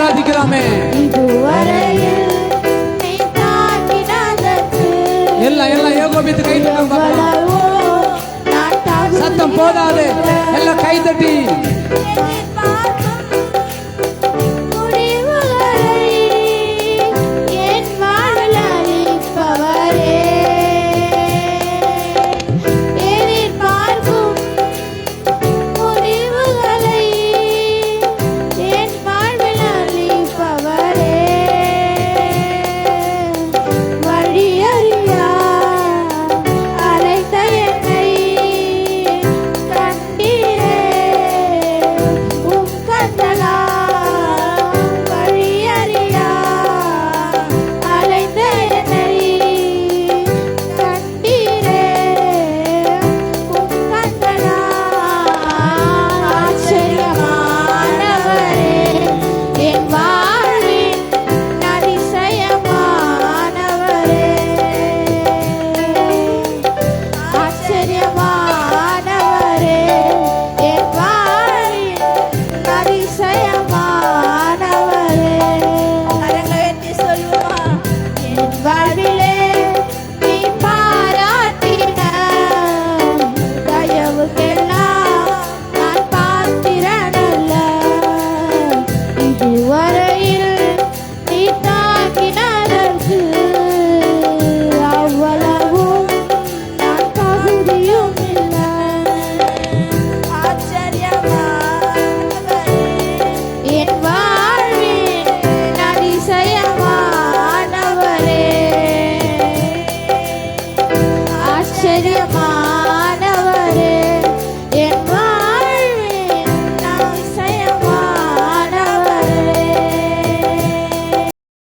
ஆராதிக்கிறோமே. எல்லாம் எல்லாம் ஏகோபித்து கை தட்டும் சத்தம் போதாது. எல்லாம் கை தட்டி.